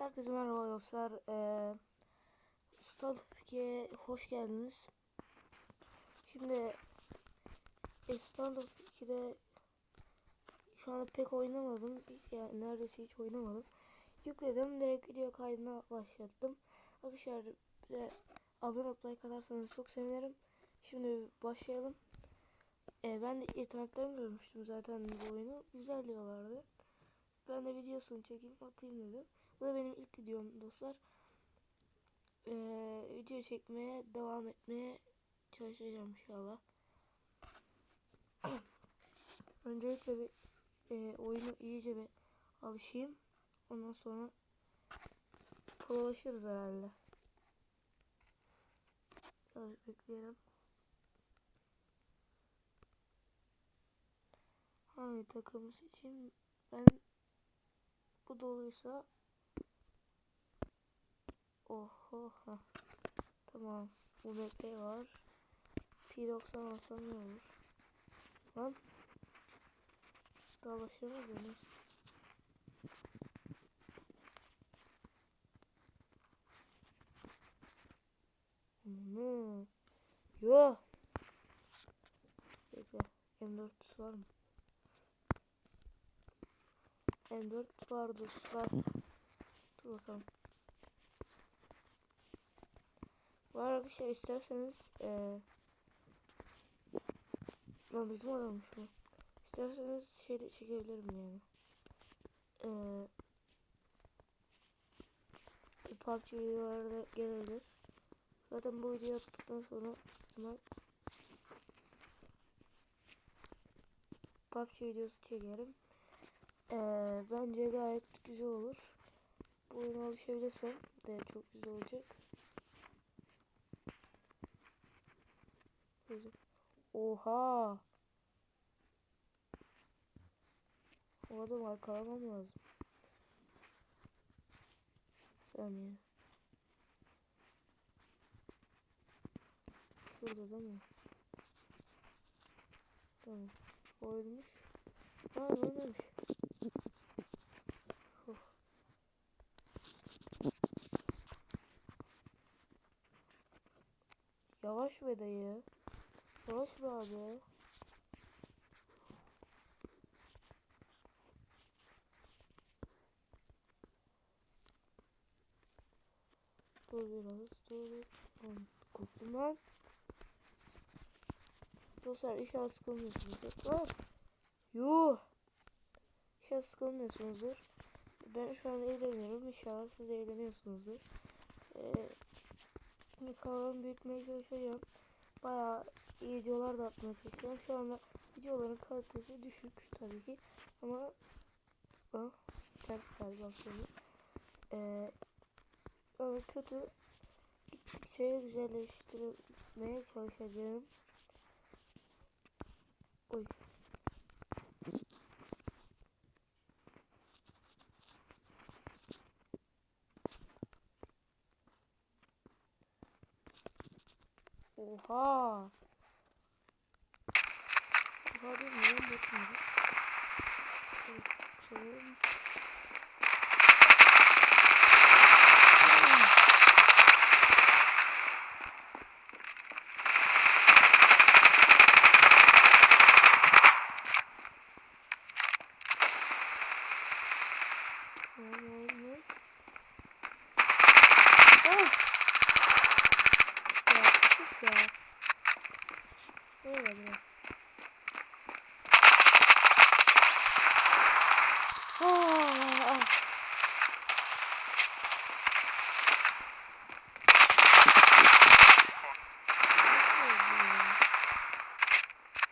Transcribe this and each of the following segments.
Herkese merhaba dostlar. Ee, Standoff hoş geldiniz. Şimdi e, Standoff 2'de şu anda pek oynamadım. Yani neredeyse hiç oynamadım. Yükledim. Direkt video kaydına başlattım. Arkadaşlar bir de abone olup like çok sevinirim. Şimdi başlayalım. Ee, ben de internetten görmüştüm zaten bu oyunu. Güzel diyorlardı. Ben de videosunu çekeyim atayım dedim. Bu da benim ilk videom dostlar. Ee, video çekmeye devam etmeye çalışacağım inşallah. Öncelikle bir e, oyunu iyice bir alışayım. Ondan sonra prolaşırız herhalde. Biraz bekleyelim. Hangi takımı seçeyim? Ben bu doluysa Oho ha. Tamam. UMP var. P90 alsam ne olur? Lan. Daha başlamadınız. Ne? Yo. Bekle. M4 var mı? M4 var dostlar. Dur bakalım. Var arkadaşlar isterseniz ee, lan bizim adammış bu. İsterseniz şey de çekebilirim yani. Ee, PUBG videoları da gelebilir. Zaten bu videoyu yaptıktan sonra hemen PUBG videosu çekerim. Ee, bence gayet güzel olur. Bu oyuna alışabilirsem de çok güzel olacak. Oha. O adam arkalamam lazım. Saniye. Şurada değil mi? Tamam. O ölmüş. Ha ölmemiş. Yavaş be dayı. Yavaş be abi. Dur biraz dur. Korktum lan. Dostlar inşallah sıkılmıyorsunuzdur. Ah! Yuh! İnşallah sıkılmıyorsunuzdur. Ben şu an eğleniyorum. İnşallah siz eğleniyorsunuzdur. Ee, kanalımı büyütmeye çalışacağım. Bayağı videolar da atmaya çalışıyorum. Şu anda videoların kalitesi düşük tabii ki. Ama ah, ters galiba şöyle. Ee, yani kötü gittikçe güzelleştirmeye çalışacağım. Oy. Oha. Oha değil mi? Bakmıyoruz. Ah, ah.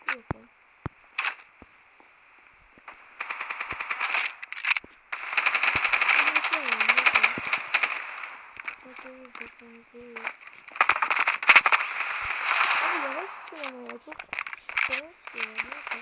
Yok. Abi yavaş sıkıyor ama ya çok yavaş sıkıyor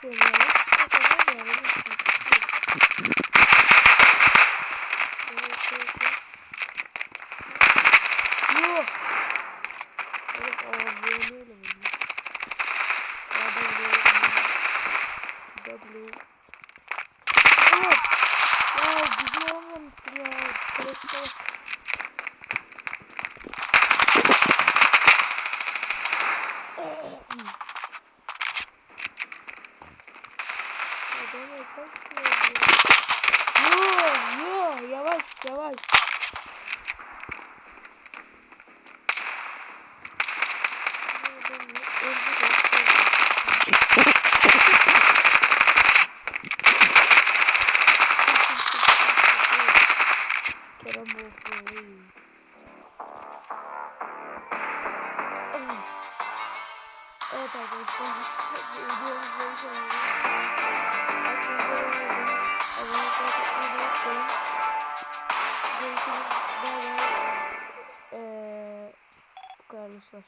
我们 yavaş. Evet arkadaşlar, videomuzu sonuna. Aklınıza yorulun. Abone olmayı unutmayın görüşürüz. Bay bay. Ee, bu kadar dostlar.